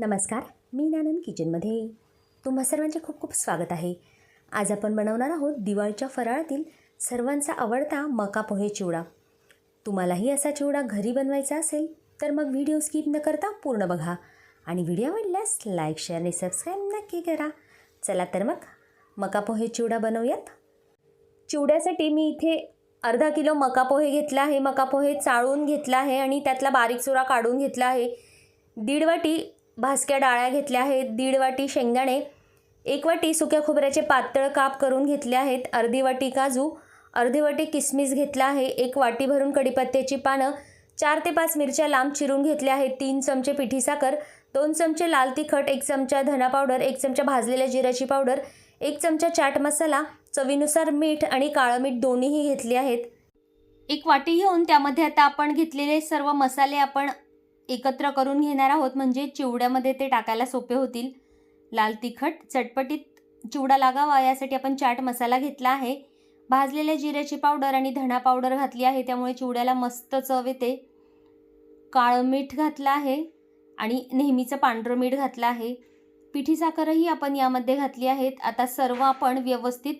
नमस्कार मी नानंद किचनमध्ये. तुम्हा सर्वांचे खूप खूप स्वागत आहे. आज आपण बनवणार आहोत दिवाळीच्या फराळातील सर्वांचा आवडता मका पोहे चिवडा. तुम्हालाही असा चिवडा घरी बनवायचा असेल तर मग व्हिडिओ स्किप न करता पूर्ण बघा आणि व्हिडिओ आवडल्यास लाईक शेअर आणि सबस्क्राईब नक्की करा. चला तर मग मका पोहे चिवडा बनवूयात. चिवड्यासाठी मी इथे अर्धा किलो मका पोहे घेतला आहे. मका पोहे चाळून घेतला आहे आणि त्यातला बारीक चुरा काढून घेतला आहे. दीड वाटी भासक्या डाळ्या घेतल्या आहेत दीड वाटी शेंगदाणे एक वाटी सुक्या खोबऱ्याचे पातळ काप करून घेतले आहेत अर्धी वाटी काजू अर्धी वाटी किसमिस घेतला आहे एक वाटी भरून कडीपत्त्याची पानं चार ते पाच मिरच्या लांब चिरून घेतल्या आहेत तीन चमचे पिठी साखर दोन चमचे लाल तिखट एक चमचा धना पावडर एक चमचा भाजलेल्या जिऱ्याची पावडर एक चमचा चाट मसाला चवीनुसार मीठ आणि काळं मीठ दोन्हीही घेतले आहेत. एक वाटी घेऊन त्यामध्ये आता आपण घेतलेले सर्व मसाले आपण एकत्र करून घेणार आहोत. म्हणजे चिवड्यामध्ये ते टाकायला सोपे होतील. लाल तिखट चटपटीत चिवडा लागावा. यासाठी आपण चाट मसाला घेतला आहे. भाजलेल्या जिऱ्याची पावडर आणि धणा पावडर घातली आहे. त्यामुळे चिवड्याला मस्त चव येते. काळं मीठ घातलं आहे आणि नेहमीचं पांढरं मीठ घातलं आहे. पिठी साखरही आपण यामध्ये घातली आहेत. आता सर्व आपण व्यवस्थित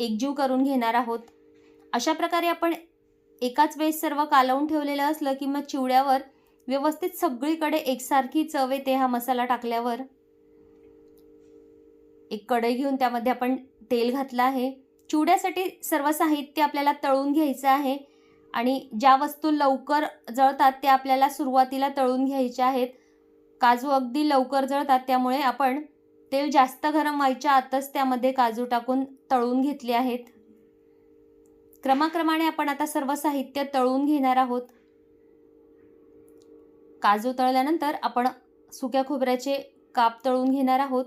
एकजीव करून घेणार आहोत. अशा प्रकारे आपण एकाच वेळेस सर्व कालवून ठेवलेलं असलं की मग चिवड्यावर व्यवस्थित सगळीकडे एकसारखी चव येते हा मसाला टाकल्यावर. एक कढई घेऊन त्यामध्ये आपण तेल घातलं आहे. चिवड्यासाठी सर्व साहित्य आपल्याला तळून घ्यायचं आहे आणि ज्या वस्तू लवकर जळतात त्या आपल्याला सुरुवातीला तळून घ्यायच्या आहेत. काजू अगदी लवकर जळतात त्यामुळे आपण तेल जास्त गरम व्हायच्या आतच त्यामध्ये काजू टाकून तळून घेतले आहेत. क्रमाक्रमाने आपण आता सर्व साहित्य तळून घेणार आहोत. काजू तळल्यानंतर आपण सुक्या खोबऱ्याचे काप तळून घेणार आहोत.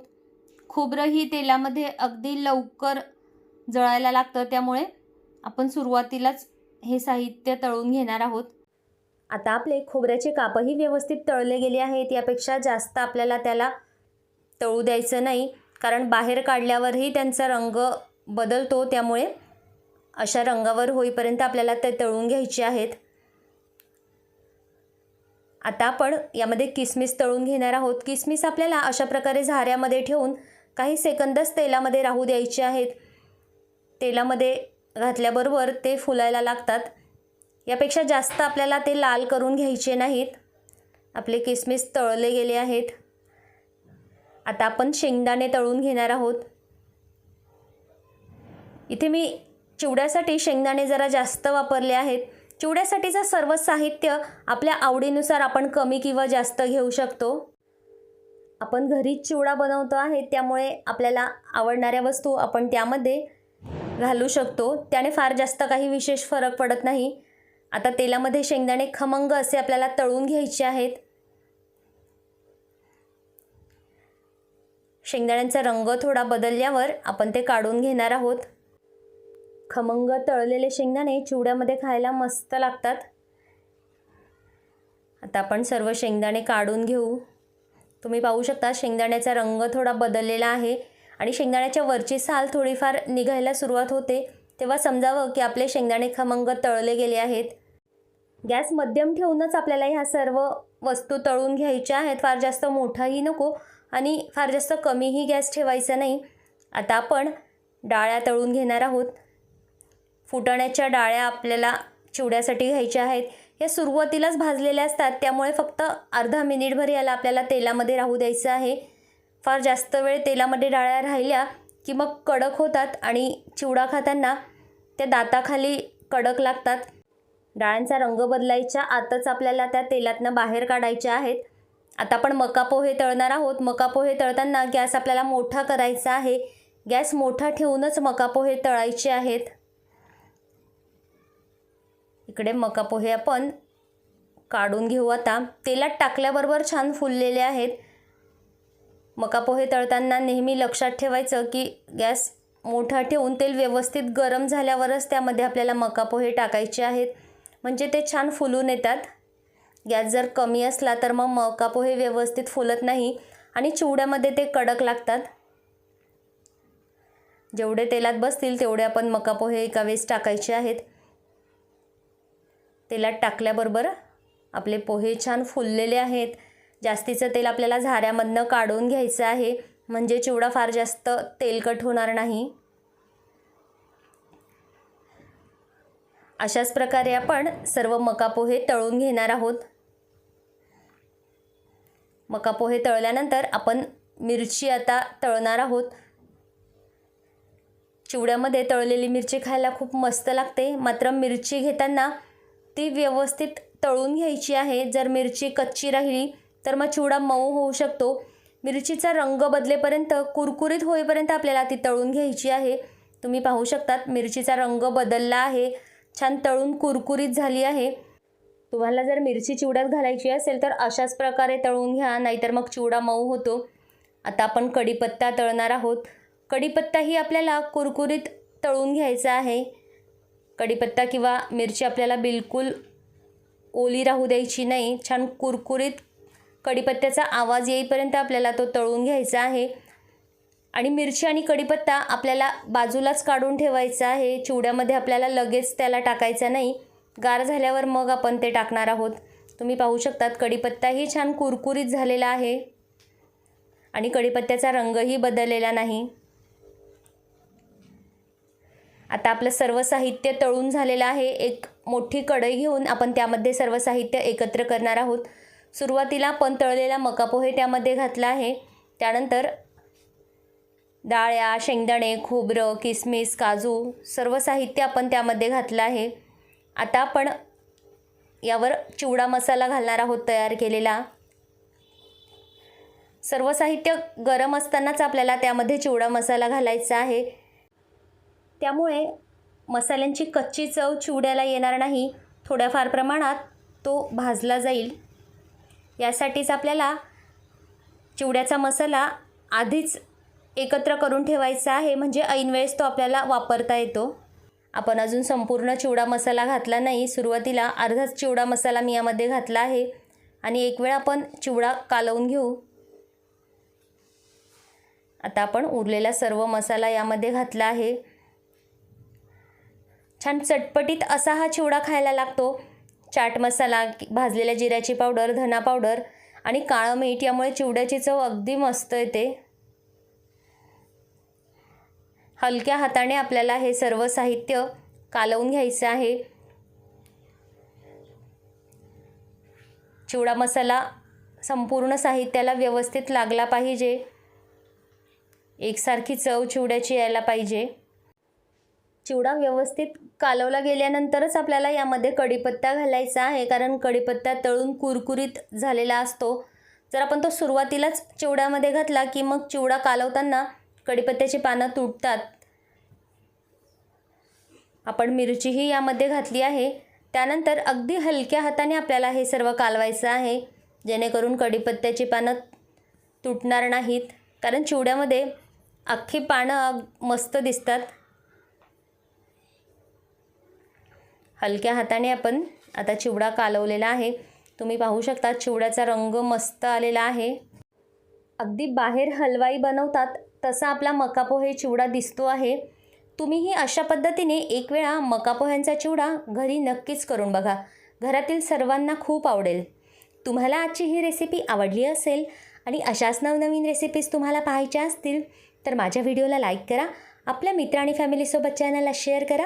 खोबरं ही तेलामध्ये अगदी लवकर जळायला लागतं त्यामुळे आपण सुरुवातीलाच हे साहित्य तळून घेणार आहोत. आता आपले खोबऱ्याचे कापही व्यवस्थित तळले गेले आहेत यापेक्षा जास्त आपल्याला त्याला तळू द्यायचं नाही कारण बाहेर काढल्यावरही त्यांचा रंग बदलतो त्यामुळे अशा रंगावर होईपर्यंत आपल्याला ते तळून घ्यायचे आहेत. आता आपण यामध्ये किसमिस तळून घेणार आहोत. किसमिस आपल्याला अशा प्रकारे झाऱ्यामध्ये ठेवून काही सेकंदच तेलामध्ये राहू द्यायचे आहेत. तेलामध्ये घातल्याबरोबर ते फुलायला लागतात. यापेक्षा जास्त आपल्याला ते लाल करून घ्यायचे नाहीत. आपले किसमिस तळले गेले आहेत. आता आपण शेंगदाणे तळून घेणार आहोत. इथे मी चिवड्यासाठी शेंगदाणे जरा जास्त वापरले आहेत. चिवड्यासाठीचं सर्व साहित्य आपल्या आवडीनुसार आपण कमी किंवा जास्त घेऊ शकतो? आपण घरीच चिवडा बनवतो आहे त्यामुळे आपल्याला आवडणाऱ्या वस्तू आपण त्यामध्ये घालू शकतो. त्याने फार जास्त काही विशेष फरक पडत नाही. आता तेलामध्ये शेंगदाणे खमंग असे आपल्याला तळून घ्यायचे आहेत. शेंगदाण्यांचा रंग थोडा बदलल्यावर आपण ते काढून घेणार आहोत. खमंग तळलेले शेंगदाणे चिवड्यामध्ये खायला मस्त लागतात. आता आपण सर्व शेंगदाणे काढून घेऊ. तुम्ही पाहू शकता शेंगदाण्याचा रंग थोडा बदललेला आहे आणि शेंगदाण्याच्या वरची साल थोडीफार निघायला सुरुवात होते. तेव्हा समजावं की आपले शेंगदाणे खमंग तळले गेले आहेत. गॅस मध्यम ठेवूनच आपल्याला ह्या सर्व वस्तू तळून घ्यायच्या आहेत. फार जास्त मोठाही नको आणि फार जास्त कमीही गॅस ठेवायचा नाही. आता आपण डाळ्या तळून घेणार आहोत. फुटाण्याच्या डाळ्या आपल्याला चिवड्यासाठी घ्यायच्या आहेत. या सुरुवातीलाच भाजलेल्या असतात. त्यामुळे फक्त अर्धा मिनिटभर याला आपल्याला तेलामध्ये राहू द्यायचं आहे. फार जास्त वेळ तेलामध्ये डाळ्या राहिल्या की मग कडक होतात आणि चिवडा खाताना त्या दाताखाली कडक लागतात. डाळ्यांचा रंग बदलायच्या आतच आपल्याला त्या तेलातनं बाहेर काढायच्या आहेत. आता आपण मका पोहे तळणार आहोत. मका पोहे तळताना गॅस आपल्याला मोठा करायचा आहे. गॅस मोठा ठेवूनच मका पोहे तळायचे आहेत. इकडे मका पोहे आपण काढून घेऊ आता. तेलात टाकल्याबरोबर छान फुललेले आहेत. मका पोहे तळताना नेहमी लक्षात ठेवायचं की गॅस मोठा ठेवून तेल व्यवस्थित गरम झाल्यावरच त्यामध्ये आपल्याला मका पोहे टाकायचे आहेत. म्हणजे ते छान फुलून येतात. गॅस जर कमी असला तर मग मका पोहे व्यवस्थित फुलत नाही आणि चिवड्यामध्ये ते कडक लागतात. जेवढे तेलात बसतील तेवढे आपण मका पोहे एका वेळेस टाकायचे आहेत. तेलात टाकल्याबरोबर आपले पोहे छान फुललेले आहेत. जास्तीचं तेल आपल्याला झाऱ्यामधनं काढून घ्यायचं आहे. म्हणजे चिवडा फार जास्त तेलकट होणार नाही. अशाच प्रकारे आपण सर्व मका पोहे तळून घेणार आहोत. मका पोहे तळल्यानंतर आपण मिरची आता तळणार आहोत. चिवड्यामध्ये तळलेली मिरची खायला खूप मस्त लागते. मात्र मिरची घेताना ती व्यवस्थित तळून घ्यायची आहे. जर मिरची कच्ची राहिली तर मग चिवडा मऊ होऊ शकतो. मिरचीचा रंग बदलेपर्यंत कुरकुरीत होईपर्यंत आपल्याला ती तळून घ्यायची आहे. तुम्ही पाहू शकतात मिरचीचा रंग बदलला आहे. छान तळून कुरकुरीत झाली आहे. तुम्हाला जर मिरची चिवड्यात घालायची असेल तर अशाच प्रकारे तळून घ्या नाहीतर मग चिवडा मऊ होतो. आता आपण कढीपत्ता तळणार आहोत. कढीपत्ताही आपल्याला कुरकुरीत तळून घ्यायचा आहे. कढीपत्ता किंवा मिरची आपल्याला बिलकुल ओली राहू द्यायची नाही. छान कुरकुरीत कढीपत्त्याचा आवाज येईपर्यंत आपल्याला तो तळून घ्यायचा आहे. आणि मिरची आणि कढीपत्ता आपल्याला बाजूलाच काढून ठेवायचा आहे. चिवड्यामध्ये आपल्याला लगेच त्याला टाकायचा नाही. गार झाल्यावर मग आपण ते टाकणार आहोत. तुम्ही पाहू शकतात कढीपत्ताही छान कुरकुरीत झालेला आहे. आणि कढीपत्त्याचा रंगही बदललेला नाही. आता आपलं सर्व साहित्य तळून झालेलं आहे. एक मोठी कढई घेऊन आपण त्यामध्ये सर्व साहित्य एकत्र करणार आहोत. सुरुवातीला आपण तळलेला मका पोहे त्यामध्ये घातला आहे. त्यानंतर डाळ्या शेंगदाणे खोबरं किसमिस काजू सर्व साहित्य आपण त्यामध्ये घातलं आहे. आता आपण यावर चिवडा मसाला घालणार आहोत तयार केलेला. सर्व साहित्य गरम असतानाच आपल्याला त्यामध्ये चिवडा मसाला घालायचा आहे. त्यामुळे मसाल्यांची कच्ची चव चिवड्याला येणार नाही. थोड्याफार प्रमाणात तो भाजला जाईल. यासाठीच आपल्याला चिवड्याचा मसाला आधीच एकत्र करून ठेवायचा आहे. म्हणजे ऐनवेळेस तो आपल्याला वापरता येतो. आपण अजून संपूर्ण चिवडा मसाला घातला नाही. सुरुवातीला अर्धाच चिवडा मसाला मी यामध्ये घातला आहे. आणि एक वेळ आपण चिवडा कालवून घेऊ. आता आपण उरलेला सर्व मसाला यामध्ये घातला आहे. छान चटपटीत असा हा चिवडा खायला लागतो. चाट मसाला भाजलेल्या जिऱ्याची पावडर धना पावडर आणि काळं मीठ यामुळे चिवड्याची चव अगदी मस्त येते. हलक्या हाताने आपल्याला हे सर्व साहित्य कालवून घ्यायचं आहे. चिवडा मसाला संपूर्ण साहित्याला व्यवस्थित लागला पाहिजे. एकसारखी चव चिवड्याची यायला पाहिजे. चिवडा व्यवस्थित कालवला गेल्यानंतरच आपल्याला यामध्ये कढीपत्ता घालायचा आहे. कारण कढीपत्ता तळून कुरकुरीत झालेला असतो. जर आपण तो सुरुवातीलाच चिवड्यामध्ये घातला की मग चिवडा कालवताना कढीपत्त्याची पानं तुटतात. आपण मिरचीही यामध्ये घातली आहे. त्यानंतर अगदी हलक्या हाताने आपल्याला हे सर्व कालवायचं आहे. जेणेकरून कढीपत्त्याची पानं तुटणार नाहीत. कारण चिवड्यामध्ये अख्खी पानं मस्त दिसतात. हलक्या हाताने आपण आता चिवडा कालवलेला आहे. तुम्ही पाहू शकता चिवड्याचा रंग मस्त आलेला आहे. अगदी बाहेर हलवाई बनवतात तसा आपला मकापोहे चिवडा दिसतो आहे. तुम्हीही अशा पद्धतीने एक वेळा मकापोह्यांचा चिवडा घरी नक्कीच करून बघा. घरातील सर्वांना खूप आवडेल. तुम्हाला आजची ही रेसिपी आवडली असेल आणि अशाच नवनवीन रेसिपीज तुम्हाला पाहायच्या असतील तर माझ्या व्हिडिओला लाईक करा. आपल्या मित्र आणि फॅमिलीसोबत चॅनलला शेअर करा.